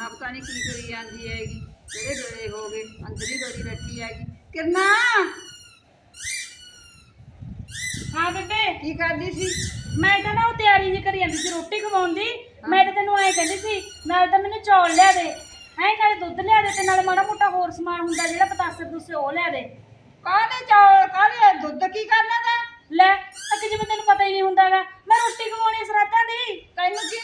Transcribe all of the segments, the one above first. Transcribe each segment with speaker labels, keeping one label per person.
Speaker 1: ਕਿਰਨਾ ਪਤਾ ਨਹੀਂ ਕੀ ਕਰੀ ਜਾਂਦੀ ਹੈਗੀ ਕਿਹੜੇ ਵੇਲੇ ਹੋ ਗਏ ਅੰਦਰ ਹੀ ਬੜੀ ਬੈਠੀ ਹੈਗੀ। ਕਿਰਨਾ!
Speaker 2: ਹਾਂ ਬੇਬੇ।
Speaker 1: ਕੀ ਕਰਦੀ ਸੀ?
Speaker 2: ਮੈਂ ਤਾਂ ਨਾ ਉਹ ਤਿਆਰੀ ਜੀ ਕਰੀ ਜਾਂਦੀ ਸੀ ਰੋਟੀ ਖਵਾਉਣ ਦੀ। ਮੈਂ ਤਾਂ ਤੈਨੂੰ ਐਂ ਕਹਿੰਦੀ ਸੀ ਨਾਲ ਤਾਂ ਮੈਨੂੰ ਚੌਲ ਲਿਆ ਦੇ। ਐਂ ਨਾਲੇ ਦੁੱਧ ਲਿਆ ਦੇ ਤੇ ਨਾਲ ਮਾੜਾ ਮੋਟਾ ਹੋਰ ਸਮਾਨ ਹੁੰਦਾ ਜਿਹੜਾ ਪਤਾਸੇ ਤੁਸੀਂ ਉਹ ਲਿਆ ਦੇ।
Speaker 1: ਕਾਹਦੇ ਚੌਲ ਕਾਹਦੇ? ਦੁੱਧ ਕੀ ਕਰਨਾ ਦਾ
Speaker 2: ਲੈ ਅੱਗੇ ਜਿਵੇਂ ਤੈਨੂੰ ਪਤਾ ਹੀ ਨਹੀਂ ਹੁੰਦਾਗਾ ਮੈਂ ਰੋਟੀ ਖਵਾਉਣੀ ਸਰਾਤਾਂ ਦੀ।
Speaker 1: ਤੈਨੂੰ ਕਿਹਨੇ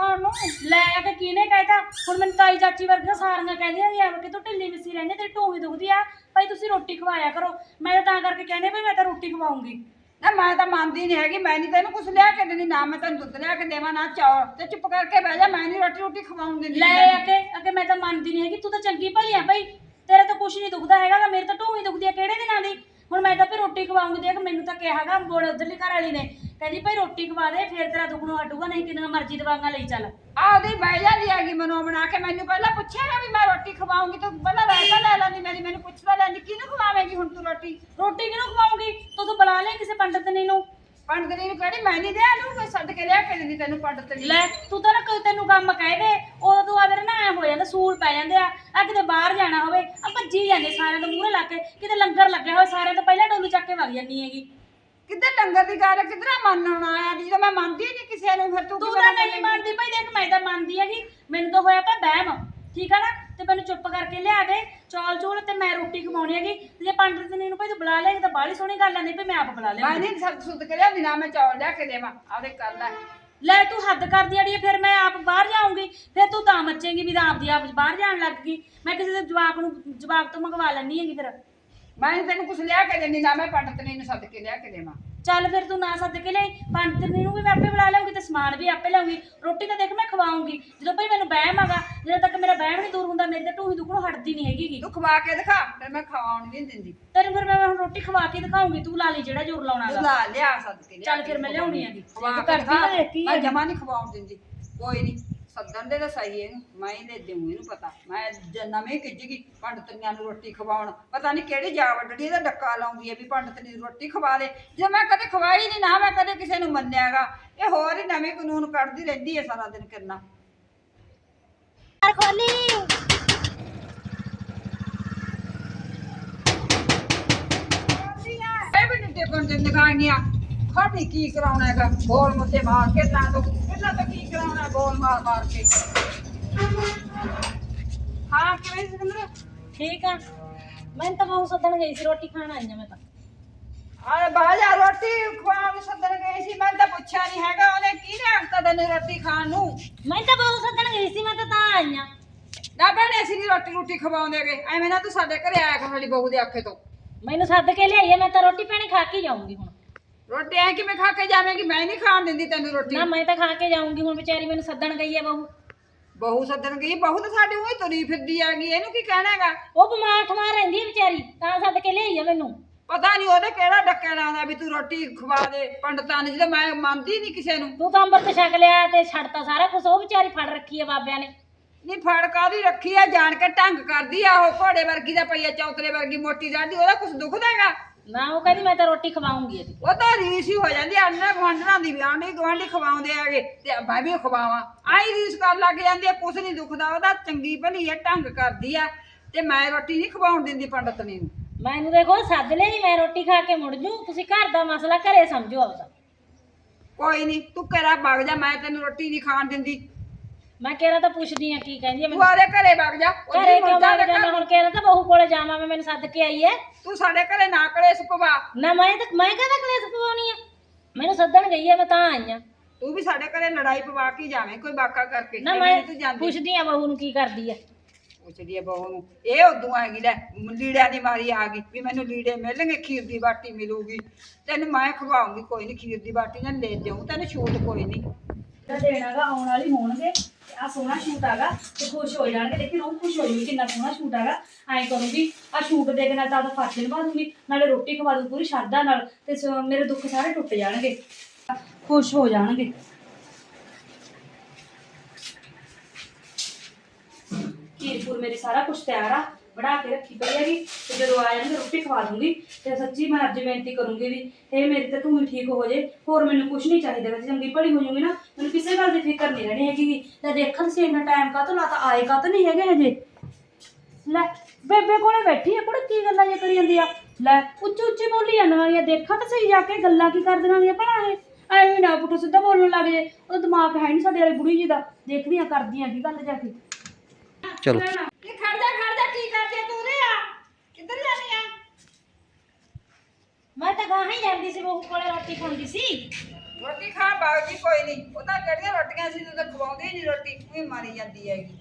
Speaker 1: ਖਵਾਉਣ ਨੂੰ?
Speaker 2: ਲੈ ਕੇ ਕਿਹਨੇ ਕਹਿਤਾ? ਹੁਣ ਮੈਨੂੰ ਤਾਈ ਚਾਚੀ ਵਰਗੀਆਂ ਸਾਰੀਆਂ ਕਹਿੰਦੀਆਂ ਵੀ ਆ ਕਿ ਤੂੰ ਢਿੱਲੀ ਮਿੱਸੀ ਰਹਿੰਦੀ ਤੇਰੀ ਢੂਹੀ ਦੁਖਦੀ ਆ। ਭਾਈ ਤੁਸੀਂ ਰੋਟੀ ਖਵਾਇਆ ਕਰੋ। ਮੈਂ ਤਾਂ ਤਾਂ ਕਰਕੇ ਕਹਿੰਦੇ ਵੀ ਮੈਂ ਤਾਂ ਰੋਟੀ ਖਵਾਉਂਗੀ।
Speaker 1: ਨਾ ਮੈਂ ਤਾਂ ਮੰਨਦੀ ਨਹੀਂ ਹੈਗੀ ਮੈਂ ਨਹੀਂ ਤੈਨੂੰ ਕੁਝ ਲਿਆ ਕੇ ਦਿੰਦੀ ਨਾ ਮੈਂ ਤੈਨੂੰ ਦੁੱਧ ਲਿਆ ਕੇ ਦੇਵਾਂ ਨਾ ਚੌਲ। ਤੇ ਚੁੱਪ ਕਰਕੇ ਬਹਿ ਜਾ ਮੈਂ ਨਹੀਂ ਰੋਟੀ ਰੋਟੀ ਖਵਾਉਣ ਦਿੰਦੀ
Speaker 2: ਲੈ ਆ ਕੇ ਅੱਗੇ ਮੈਂ ਤਾਂ ਮੰਨਦੀ ਨਹੀਂ ਹੈਗੀ ਤੂੰ ਤਾਂ ਚੰਗੀ ਭਲੀ ਆ ਭਾਈ। ਤੇਰਾ ਤਾਂ ਕੁਛ ਨਹੀਂ ਦੁਖਦਾ ਹੈਗਾ ਮੇਰੇ ਤਾਂ ਢੂਹੀ ਦੁਖਦੀ ਆ ਕਿਹੜੇ ਦਿਨਾਂ ਦੀ? ਹੁਣ ਮੈਂ ਤਾਂ ਫਿਰ ਰੋਟੀ ਖਵਾਉਂਗੀ ਦੇਖ ਮੈਨੂੰ ਤਾਂ ਕਿਹਾਗਾ ਬੋਲ ਉਧਰਲੀ ਘਰ ਵਾਲੀ ਨੇ। ਕਹਿੰਦੀ ਭਾਈ ਰੋਟੀ ਖਵਾ ਦੇ ਫਿਰ ਤੇਰਾ ਦੁੱਖ ਨੂੰ ਹਟੂਗਾ ਨਹੀਂ ਕਿੰਨੀਆਂ ਮਰਜ਼ੀ ਦਵਾਈਆਂ ਲਈ ਚੱਲ।
Speaker 1: ਆਉਦੀ ਬਹਿ ਜਾਂਦੀ ਹੈਗੀ ਮਨੋਂ ਬਣਾ ਕੇ ਮੈਨੂੰ ਪਹਿਲਾਂ ਪੁੱਛਿਆ ਨਾ ਵੀ ਮੈਂ ਰੋਟੀ ਖਵਾਉਂਗੀ ਤੂੰ ਪਹਿਲਾਂ ਰਾਇਤਾ ਲੈ ਲੈਂਦੀ ਮੇਰੀ ਮੈਨੂੰ ਪੁੱਛਦਾ ਲੈਂਦੀ ਕਿਹਨੂੰ ਖਵਾਵੇਂਗੀ ਹੁਣ ਤੂੰ ਰੋਟੀ?
Speaker 2: ਰੋਟੀ ਕਿਹਨੂੰ ਖਵਾਉਂਗੀ? ਤੂੰ ਤੂੰ ਬੁਲਾ ਲੈ ਕਿਸੇ ਪੰਡਤ ਨੇ ਨੂੰ
Speaker 1: ਪੰਡਤਨੀ ਨੂੰ ਕਹਿੰਦੀ ਮੈਂ ਨਹੀਂ ਦਿਆ ਨੂੰ ਕੋਈ ਸੱਦ ਕੇ ਲਿਆ ਕੇ ਦਿੰਦੀ ਤੈਨੂੰ ਪੰਡਤਨੀ
Speaker 2: ਲੈ ਤੂੰ ਤਾਂ ਨਾ ਕੋਈ ਤੈਨੂੰ ਕੰਮ ਕਹਿ ਦੇ ਉਦੋਂ ਤੂੰ ਆਦਰ ਨਾ ਐ ਹੋ ਜਾਂਦਾ ਸੂਲ ਪੈ ਜਾਂਦੇ ਆ। ਆ ਕਿਤੇ ਬਾਹਰ ਜਾਣਾ ਹੋਵੇ ਆ ਭੱਜੀ ਜਾਂਦੇ ਸਾਰਿਆਂ ਤੋਂ ਮੂਹਰੇ ਲਾ ਕੇ ਕਿਤੇ ਲੰਗਰ ਲੱਗਿਆ ਹੋਵੇ ਸਾਰਿਆਂ ਤੋਂ ਪਹਿਲਾਂ ਡੋਲੂ ਚੱਕ ਕੇ ਵਗ ਜਾਂਦੀ ਹੈਗੀ।
Speaker 1: ਕਿੱਧਰ ਲੰਗਰ ਦੀ ਗੱਲ ਕਿੱਧਰ ਮੰਨਣ ਆਇਆ ਜਦੋਂ ਮੈਂ ਮੰਨਦੀ ਨਹੀਂ ਕਿਸੇ ਨੂੰ ਫਿਰ ਤੂੰ
Speaker 2: ਤੂੰ ਤਾਂ ਨਹੀਂ ਮੰਨਦੀ ਭਾਈ ਦੇਖ ਮੈਂ ਤਾਂ ਮੰਨਦੀ ਹੈਗੀ। ਮੈਨੂੰ ਤਾਂ ਹੋਇਆ ਪਿਆ ਬਹਿਮ ਠੀਕ ਆ ਨਾ? ਤੇ ਮੈਨੂੰ ਚੁੱਪ ਕਰਕੇ ਲਿਆ ਦੇ। ਚੌਲ ਚੂਲ ਤੇ ਮੈਂ ਰੋਟੀ ਖਵਾਉਣੀ ਹੈਗੀ। ਤੇ ਜੇ ਪੰਡਤ ਨੇ ਨੂੰ ਭਾਈ ਤੂੰ ਬੁਲਾ ਲੈ ਤਾਂ ਬਾਹਲੀ ਸੋਹਣੀ ਗੱਲ ਆ ਨਹੀਂ ਭਈ ਮੈਂ ਆਪ ਬੁਲਾ ਲਿਆ।
Speaker 1: ਮੈਂ ਨਹੀਂ ਸੱਦ ਸੁੱਦ ਕੇ ਲਿਆਉਂਦੀ ਨਾ ਮੈਂ ਚੌਲ ਲਿਆ ਕੇ ਦੇਵਾਂ। ਆਪਦੇ ਕਰ ਲੈ
Speaker 2: ਲੈ ਤੂੰ ਹੱਦ ਕਰਦੀ ਅੜੀਏ ਫਿਰ ਮੈਂ ਆਪ ਬਾਹਰ ਜਾਊਂਗੀ। ਫਿਰ ਤੂੰ ਤਾਂ ਮੱਚੇਂਗੀ ਵੀ ਤਾਂ ਆਪਦੀ ਆਪ ਬਾਹਰ ਜਾਣ ਲੱਗ ਗਈ। ਮੈਂ ਕਿਸੇ ਦੇ ਜਵਾਕ ਨੂੰ ਜਵਾਕ ਤੋਂ ਮੰਗਵਾ ਲੈਣੀ ਹੈਗੀ ਫਿਰ।
Speaker 1: ਮੈਂ ਨੀ ਤੈਨੂੰ ਕੁਝ ਲਿਆ ਕੇ ਦਿੰਦੀ ਨਾ ਮੈਂ ਪੰਡਤਨੀ ਨੂੰ ਸੱਦ ਕੇ ਲਿਆ ਕੇ ਦੇਵਾਂ
Speaker 2: ਚੱਲ ਫਿਰ ਤੂੰ ਨਾ ਸੱਦ ਕੇ ਲੈ ਪੰਡਤ ਨੂੰ ਵੀ ਮੈਂ ਆਪੇ ਬੁਲਾ ਲਿਆਉਂਗੀ ਤੇ ਸਮਾਨ ਵੀ ਆਪੇ ਲਿਆਉਂਗੀ ਰੋਟੀ ਤਾਂ ਦੇਖ ਮੈਂ ਖਵਾਉਂਗੀ ਜਦੋਂ ਭਾਈ ਮੈਨੂੰ ਬਹਿਮ ਆਗਾ ਜਦੋਂ ਤੱਕ ਮੇਰਾ ਬਹਿਮ ਨਹੀਂ ਦੂਰ ਹੁੰਦਾ ਮੇਰੇ ਤੇ ਢੂਹੀ ਦੁਖਣੋਂ ਹਟਦੀ ਨਹੀਂ ਹੈਗੀ।
Speaker 1: ਤੂੰ ਖਵਾ ਕੇ ਦਿਖਾ ਫਿਰ ਮੈਂ ਖਵਾਉਣ ਨਹੀਂ ਦਿੰਦੀ
Speaker 2: ਤੈਨੂੰ ਫਿਰ ਮੈਂ ਹੁਣ ਰੋਟੀ ਖਵਾ ਕੇ ਦਿਖਾਉਂਗੀ ਤੂੰ ਲਾ ਲਈ ਜਿਹੜਾ ਜ਼ੋਰ ਲਾਉਣਾ
Speaker 1: ਤੂੰ ਲਾ ਲਿਆ ਸੱਦ ਕੇ ਲਿਆ
Speaker 2: ਚੱਲ ਫਿਰ ਮੈਂ ਲਿਆਉਣੀ ਹੈਗੀ।
Speaker 1: ਖਵਾ
Speaker 2: ਤੂੰ
Speaker 1: ਕੇ
Speaker 2: ਕਰਦੀ ਨਾ
Speaker 1: ਦਿਖਾ।
Speaker 2: ਦੇਖੀ
Speaker 1: ਮੈਂ। ਜਮਾ ਨਹੀਂ ਖਵਾਉਣ ਦਿੰਦੀ ਕੋਈ ਨਹੀਂ ਸੱਦਣ ਦੇ ਤਾਂ ਸਹੀ ਇਹਨੂੰ ਮੈਂ ਹੀ ਦੇ ਦੇਉਂ ਇਹਨੂੰ ਪਤਾ। ਮੈਂ ਜ- ਨਵੇਂ ਕਿੱਜ ਗਈ ਪੰਡਤਨੀਆਂ ਨੂੰ ਰੋਟੀ ਖਵਾਉਣ। ਪਤਾ ਨਹੀਂ ਕਿਹੜੀ ਜਾ ਵੱਡੜੀ ਇਹਦਾ ਡੱਕਾ ਲਾਉਂਦੀ ਹੈ ਵੀ ਪੰਡਤਨੀ ਨੂੰ ਰੋਟੀ ਖਵਾ ਦੇ। ਜੇ ਮੈਂ ਕਦੇ ਖਵਾਈ ਨਹੀਂ ਨਾ ਮੈਂ ਕਦੇ ਕਿਸੇ ਨੂੰ ਮੰਨਿਆਗਾ। ਇਹ ਹੋਰ ਹੀ ਨਵੇਂ ਕਾਨੂੰਨ ਕੱਢਦੀ ਰਹਿੰਦੀ ਹੈ ਸਾਰਾ ਦਿਨ ਕਰਨਾ ਇਹ ਵੀ ਨਹੀਂ ਟੇਕਣ ਦੇ ਦਿਖਾਈਆਂ ਖਾਣੀ ਕੀ ਕਰਾਉਣਾ ਹੈਗਾ? ਬੋਲ ਮੁੱਤੇ ਮਾਰ ਕੇ ਤਾਂ ਤੋਂ ਪਹਿਲਾਂ ਤਾਂ ਕੀ ਕਰਾਉਣਾ ਬੋਲ ਮਾਰ ਮਾਰ ਕੇ। ਹਾਂ ਕਿਵੇਂ ਸਿਕੰਦਰ?
Speaker 2: ਠੀਕ ਆ। ਮੈਂ ਤਾਂ ਬਹੁਤ ਸੱਦਣ ਗਈ ਸੀ ਰੋਟੀ ਖਾਣ ਆਈ ਆ ਮੈਂ ਤਾਂ।
Speaker 1: ਆ ਬਾਜਾ ਰੋਟੀ ਖਵਾਉਣ ਸੱਦਣ ਗਈ ਸੀ। ਮੈਂ ਤਾਂ ਪੁੱਛਿਆ ਨਹੀਂ ਹੈਗਾ ਉਹਨੇ ਕੀ ਰੱਖਤਾ ਤੈਨੂੰ ਰੋਟੀ ਖਾਣ ਨੂੰ?
Speaker 2: ਮੈਂ ਤਾਂ ਬਹੁਤ ਸੱਦਣ ਗਈ ਸੀ ਮੈਂ ਤਾਂ ਤਾਂ ਆਈ ਆ।
Speaker 1: ਨਾ ਭੈਣੇ ਅਸੀਂ ਨੀ ਰੋਟੀ ਰੋਟੀ ਖਵਾਉਂਦੇਗੇ ਐਵੇਂ ਨਾ ਤੂੰ ਸਾਡੇ ਘਰੇ ਆਇਆ ਕਰ ਸਾਡੀ ਬਹੂ ਦੇ ਆਖੇ ਤੋਂ।
Speaker 2: ਮੈਨੂੰ ਸੱਦ ਕੇ ਲਿਆਈ ਆ ਮੈਂ ਤਾਂ ਰੋਟੀ ਪਾਣੀ ਖਾ ਕੇ ਜਾਊਂਗੀ ਹੁਣ।
Speaker 1: ਰੋਟੀ ਐ ਕਿਵੇਂ ਖਾ ਕੇ ਜਾਵੇਂਗੀ? ਮੈਂ ਨਹੀਂ ਖਾਣ ਦਿੰਦੀ ਤੈਨੂੰ ਰੋਟੀ।
Speaker 2: ਨਾ ਮੈਂ ਤਾਂ ਖਾ ਕੇ ਜਾਊਂਗੀ ਹੁਣ ਵਿਚਾਰੀ ਮੈਨੂੰ ਸੱਦਣ ਗਈ ਆ ਬਹੂ।
Speaker 1: ਬਹੂ ਸੱਦਣ ਗਈ? ਬਹੂ ਤਾਂ ਸਾਡੀ ਉਹੀ ਤੁਰੀ ਫਿਰਦੀ ਆ ਗਈ ਇਹਨੂੰ ਕੀ ਕਹਿਣਾ ਹੈਗਾ?
Speaker 2: ਉਹ ਬਿਮਾਰ ਠਮਾਰ ਰਹਿੰਦੀ ਆ ਵਿਚਾਰੀ ਤਾਂ ਸੱਦ ਕੇ ਲਿਆਈ ਆ ਮੈਨੂੰ।
Speaker 1: ਪਤਾ ਨਹੀਂ ਉਹਦੇ ਕਿਹੜਾ ਡੱਕਾ ਲਾਉਂਦਾ ਵੀ ਤੂੰ ਰੋਟੀ ਖਵਾ ਦੇ ਪੰਡਤਾਂ ਨੇ ਜਦੋਂ ਮੈਂ ਮੰਨਦੀ ਨਹੀਂ ਕਿਸੇ ਨੂੰ।
Speaker 2: ਤੂੰ ਤਾਂ ਅੰਮ੍ਰਿਤ ਛਕ ਲਿਆ ਤੇ ਛੱਡਤਾ ਸਾਰਾ ਕੁਝ ਉਹ ਵਿਚਾਰੀ ਫੜ ਰੱਖੀ ਆ ਬਾਬਿਆਂ ਨੇ।
Speaker 1: ਨਹੀਂ ਫੜ ਕਾਦੀ ਰੱਖੀ ਆ? ਜਾਣ ਕੇ ਢੰਗ ਕਰਦੀ ਆ ਉਹ ਘੋੜੇ ਵਰਗੀ ਦਾ ਪਈਆ ਚੌਤਰੇ ਵਰਗੀ ਮੋਟੀ ਦਾਢੀ ਉਹਦਾ ਕੁਝ ਦੁਖਦਾ ਹੈਗਾ?
Speaker 2: ਨਾ ਉਹ ਕਹਿੰਦੀ ਮੈਂ ਤਾਂ ਰੋਟੀ ਖਵਾਉਂਗੀ
Speaker 1: ਉਹ ਤਾਂ ਰੀਸ ਹੀ ਹੋ ਜਾਂਦੀ ਆ ਅੰਨਾ ਗਵਾਂਢਣਾ ਦੀ ਵੀ ਆਂਢੀ ਗਵਾਂਢੀ ਖਵਾਉਂਦੇ ਆਗੇ ਤੇ ਮੈਂ ਵੀ ਖਵਾਵਾਂ। ਆਈ ਰੀਸ ਕਰ ਲੱਗ ਜਾਂਦੀ ਆ ਕੁਛ ਨਹੀਂ ਦੁਖਦਾ ਉਹਦਾ ਚੰਗੀ ਭਲੀ ਆ ਢੰਗ ਕਰਦੀ ਆ ਤੇ ਮੈਂ ਰੋਟੀ ਨਹੀਂ ਖਵਾਉਣ ਦਿੰਦੀ ਪੰਡਤਨੀ ਨੂੰ
Speaker 2: ਮੈਨੂੰ ਦੇਖੋ ਸੱਦ ਲਈ ਮੈਂ ਰੋਟੀ ਖਾ ਕੇ ਮੁੜ ਜੂ ਤੁਸੀਂ ਘਰ ਦਾ ਮਸਲਾ ਘਰੇ ਸਮਝੋ ਆਪਦਾ।
Speaker 1: ਕੋਈ ਨਹੀਂ ਤੂੰ ਘਰਾ ਵਗ ਜਾ ਮੈਂ ਤੈਨੂੰ ਰੋਟੀ ਨਹੀਂ ਖਾਣ ਦਿੰਦੀ।
Speaker 2: ਮੈਂ ਕਿਹੜਾ ਤਾਂ ਪੁੱਛਦੀ ਆ ਕੀ ਕਹਿੰਦੀ ਆ
Speaker 1: ਤੂੰ
Speaker 2: ਮੈਨੂੰ?
Speaker 1: ਆਦੇ ਘਰੇ ਵਗ ਜਾ
Speaker 2: ਘਰੇ ਕਿਉਂ ਵਗ
Speaker 1: ਘਰ-
Speaker 2: ਹੁਣ ਕਿਹੜਾ ਤਾਂ ਬਹੂ ਕੋਲੇ ਜਾਵਾਂ ਮੈਂ ਮੈਨੂੰ ਸੱਦ ਕੇ ਆਈ ਐ।
Speaker 1: ਤੂੰ ਸਾਡੇ ਘਰੇ ਨਾ ਕਲੇਸ਼ ਪਵਾ।
Speaker 2: ਨਾ ਮੈਂ ਤਾਂ ਮੈਂ ਕਹਦਾ ਕਲੇਸ਼ ਪਵਾਉਣੀ ਆ? ਮੈਨੂੰ ਸੱਦਣ ਗਈ ਆ ਮੈਂ ਤਾਂ ਆਈ ਆ।
Speaker 1: ਤੂੰ ਵੀ ਸਾਡੇ ਘਰੇ ਲੜਾਈ ਪਵਾ ਕੇ ਹੀ ਜਾਵੇਂ ਕੋਈ ਬਾਕਾ ਕਰਕੇ।
Speaker 2: ਨਾ ਮੈਂ
Speaker 1: ਤੂੰ ਜਾਂਦੀ।
Speaker 2: ਪੁੱਛਦੀ ਆ ਬਹੂ ਨੂੰ ਕੀ ਕਰਦੀ ਆ
Speaker 1: ਪੁੱਛਦੀ ਆ ਬਹੂ ਨੂੰ। ਇਹ ਉਦੋਂ ਆਏਗੀ ਲੈ ਲੀੜਿਆਂ ਦੀ ਮਾਰੀ ਆ ਗਈ ਵੀ ਮੈਨੂੰ ਲੀੜੇ ਮਿਲਣਗੇ ਖੀਰ ਦੀ ਬਾਟੀ ਮਿਲੂਗੀ। ਤੈਨੂੰ ਮੈਂ ਖਵਾਉਂਗੀ ਕੋਈ ਨਹੀਂ ਖੀਰ ਦੀ ਬਾਟੀ ਨਾਲ ਲੈ ਜਾਊਂ ਤੈਨੂੰ ਛੂਟ ਕੋਈ ਨਹੀਂ
Speaker 2: ਦੇਣਾਗਾ ਆਉਣ ਵਾਲੀ ਹੋਣਗੇ। ਆ ਸੋਹਣਾ ਸ਼ੂਟ ਆਗਾ ਤੇ ਖੁਸ਼ ਹੋ ਜਾਣਗੇ। ਦੇਖੀ, ਰੂਹ ਖੁਸ਼ ਹੋ ਕਿੰਨਾ ਸੋਹਣਾ ਸ਼ੂਟ ਆਗਾ ਐਂ ਕਰੂੰਗੀ ਆ ਸ਼ੂਟ ਦੇ ਕੇ ਨਾਲ ਤਾਂ ਉਹਦਾ ਫਰਜ਼ ਨਿਭਾ ਦੂੰਗੀ ਨਾਲੇ ਰੋਟੀ ਖਵਾ ਦੂੰ ਪੂਰੀ ਸ਼ਰਧਾ ਨਾਲ, ਤੇ ਮੇਰੇ ਦੁੱਖ ਸਾਰੇ ਟੁੱਟ ਜਾਣਗੇ। ਖੁਸ਼ ਹੋ ਜਾਣਗੇ। ਖੀਰਪੂਰ ਮੇਰੀ ਸਾਰਾ ਕੁਝ ਤਿਆਰ ਆ। ਬਣਾ ਕੇ ਰੱਖੀ ਪਈ ਹੈਗੀ ਤੇ ਜਦੋਂ ਆ ਜਾਣਗੇ ਰੋਟੀ ਖਵਾ ਦੂੰਗੀ ਤੇ ਸੱਚੀ ਮੈਂ ਅੱਜ ਬੇਨਤੀ ਕਰੂੰਗੀ ਵੀ ਇਹ ਮੇਰੀ ਤਾਂ ਤੂੰ ਠੀਕ ਹੋ ਜੇ ਹੋਰ ਮੈਨੂੰ ਕੁਝ ਨਹੀਂ ਚਾਹੀਦਾ ਵੈਸੇ ਚੰਗੀ ਭਲੀ ਹੋ ਜਾਊਗੀ ਨਾ ਮੈਨੂੰ ਕਿਸੇ ਗੱਲ ਦੀ ਫਿਕਰ ਨਹੀਂ ਰਹਿਣੀ ਹੈਗੀ ਗੀ। ਲੈ ਦੇਖਣ ਸੀ ਇੰਨਾ ਟਾਈਮ ਕਾ ਤੋਂ ਲਾ ਤਾਂ ਆਏ ਕਾ ਤਾਂ ਨਹੀਂ ਹੈਗੇ ਹਜੇ? ਲੈ ਬੇਬੇ ਕੋਲੇ ਬੈਠੀ ਆ ਕੁੜੇ ਕੀ ਗੱਲਾਂ ਜੇ ਕਰੀ ਜਾਂਦੀ ਆ? ਲੈ ਉੱਚੀ ਉੱਚੀ ਬੋਲੀ ਜਾਂਦੀਆਂ ਆ ਦੇਖਾਂ ਤਾਂ ਸਹੀ ਜਾ ਕੇ ਗੱਲਾਂ ਕੀ ਕਰਦੀਆਂ ਨੇ ਭਲਾ ਇਹ। ਐਵੇਂ ਨਾ ਪੁੱਠਾ ਸਿੱਧਾ ਬੋਲਣ ਲੱਗ ਜੇ ਉਹ ਦਿਮਾਗ ਹੈ ਨਹੀਂ ਸਾਡੇ ਵਾਲੀ ਬੁੜੀ ਜੀ ਦਾ ਦੇਖਦੀਆਂ ਕਰਦੀਆਂ ਕੀ ਗੱਲ ਜਾ ਕੇ।
Speaker 3: ਚਲੋ।
Speaker 1: ਇਹ ਖੜਦਾ ਖੜਦਾ ਕੀ ਕਰਦੇ ਤੂੰ ਰੇ ਆ ਕਿੱਧਰ ਜਾਣੀ ਆ
Speaker 2: ਮੈਂ ਤਾਂ ਹੀ ਜਾਂਦੀ ਸੀ ਬਹੂ ਕੋਲੇ ਰੋਟੀ ਖਾਂਦੀ ਸੀ।
Speaker 1: ਰੋਟੀ ਖਾ ਜੀ ਕੋਈ ਨਹੀਂ ਉਹ ਤਾਂ ਜਿਹੜੀਆਂ ਰੋਟੀਆਂ ਸੀ ਤੂੰ ਤਾਂ ਖਵਾਉਂਦੀ ਨਹੀਂ ਰੋਟੀ ਉਹੀ ਮਾਰੀ ਜਾਂਦੀ ਹੈਗੀ।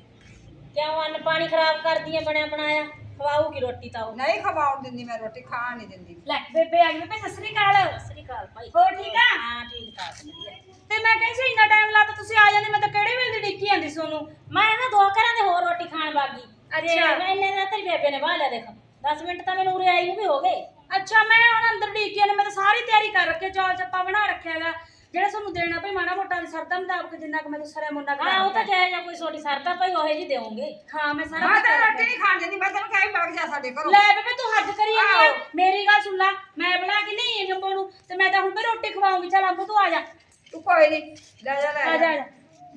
Speaker 4: ਕਿਉਂ ਅੰਨ ਪਾਣੀ ਖਰਾਬ ਕਰਦੀ ਹੈ ਬਣਿਆ ਬਣਾਇਆ? ਖਵਾਊਗੀ ਰੋਟੀ ਤਾਂ ਉਹ।
Speaker 1: ਨਹੀਂ ਖਵਾਉਣ ਦਿੰਦੀ ਮੈਂ ਰੋਟੀ ਖਾਣ ਨਹੀਂ ਦਿੰਦੀ।
Speaker 2: ਲੈ ਬੇਬੇ ਆ ਗਈ ਬੇਬੇ ਸਤਿ ਸ੍ਰੀ ਅਕਾਲ।
Speaker 4: ਸਤਿ ਸ੍ਰੀ ਅਕਾਲ ਭਾਈ।
Speaker 2: ਹੋਰ ਠੀਕ ਆ?
Speaker 4: ਹਾਂ ਠੀਕ ਠਾਕ ਵਧੀਆ।
Speaker 2: ਤੇ ਮੈਂ ਕਹਿੰਦੀ ਸੀ ਇੰਨਾ ਟਾਈਮ ਲਾਤਾ ਤੁਸੀਂ ਆ ਜਾਂਦੇ ਮੈਂ ਤਾਂ ਕਿਹੜੇ ਵੇਲੇ ਦੀ ਡਿੱਕੀ ਜਾਂਦੀ ਸੋਨੂੰ
Speaker 4: ਮੈਂ ਨਾ ਦੋ ਘਰਾਂ ਦੇ ਹੋਰ ਰੋਟੀ ਖਾਣ ਬਾਗੀ
Speaker 2: ਅੱਛਾ।
Speaker 4: ਮੈਂ ਇੰਨੇ ਦਾ ਤੇਰੀ ਬੇਬੇ ਨੇ ਬਾਹ ਲਿਆ ਦੇਖ। 10 ਮਿੰਟ ਤਾਂ ਮੈਨੂੰ ਉਰੇ ਆਈ ਨੂੰ ਵੀ ਹੋ ਗਏ।
Speaker 2: ਅੱਛਾ ਮੈਂ ਹੁਣ ਅੰਦਰ ਡੀਕੀ ਨੇ ਮੈਂ ਤਾਂ ਸਾਰੀ ਤਿਆਰੀ ਕਰ ਰੱਖੀ ਚੌਲ ਚੱਪਾ ਬਣਾ ਰੱਖਿਆ ਹੈਗਾ। ਜਿਹੜਾ ਤੁਹਾਨੂੰ ਦੇਣਾ ਭਈ ਮਾੜਾ ਮੋਟਾ ਸਰਦਾ ਮੁਤਾਬਕ ਜਿੰਨਾ ਕੁ ਮੈਂ ਸਰੇ ਮੁੰਨਾ
Speaker 4: ਹਾਂ ਉਹ ਤਾਂ ਜਾਇ ਜਾਂ ਕੋਈ ਛੋਟੀ ਸਰਦਾ ਭਾਈ ਉਹੇ ਜੀ ਦੇਵੋਗੇ।
Speaker 2: ਹਾਂ ਮੈਂ ਸਾਰਾ
Speaker 1: ਮੈਂ
Speaker 2: ਕੁਛ
Speaker 1: ਤਾਂ
Speaker 2: ਕਰ
Speaker 1: ਰੋਟੀ ਨਹੀਂ ਖਾਣ ਦਿੰਦੀ ਮੈਂ ਤੈਨੂੰ ਕਹਿ ਬਾਗ ਜਾ ਸਾਡੇ ਘਰੋਂ।
Speaker 2: ਲੈ ਬੇਬੇ ਤੂੰ ਹੱਦ ਕਰੀ ਜਾਂਦੀ ਆ।
Speaker 1: ਆਹੋ।
Speaker 2: ਮੇਰੀ ਗੱਲ ਸੁਣ ਲੈ ਮੈਂ ਬਣਾ ਕੇ ਨਹੀਂ ਜੰਬੋ ਨੂੰ ਤੇ ਮੈਂ ਤਾਂ ਹੁਣ ਵੀ ਰੋਟੀ ਖਵਾਉਂਗੀ। ਚੱਲ ਅੰਬੋ ਤੂੰ ਆ ਜਾ।
Speaker 1: ਤੂੰ ਕੋਈ ਨਹੀਂ ਲੈ ਜਾ ਲੈ
Speaker 2: ਆ ਜਾ ਆ ਜਾ।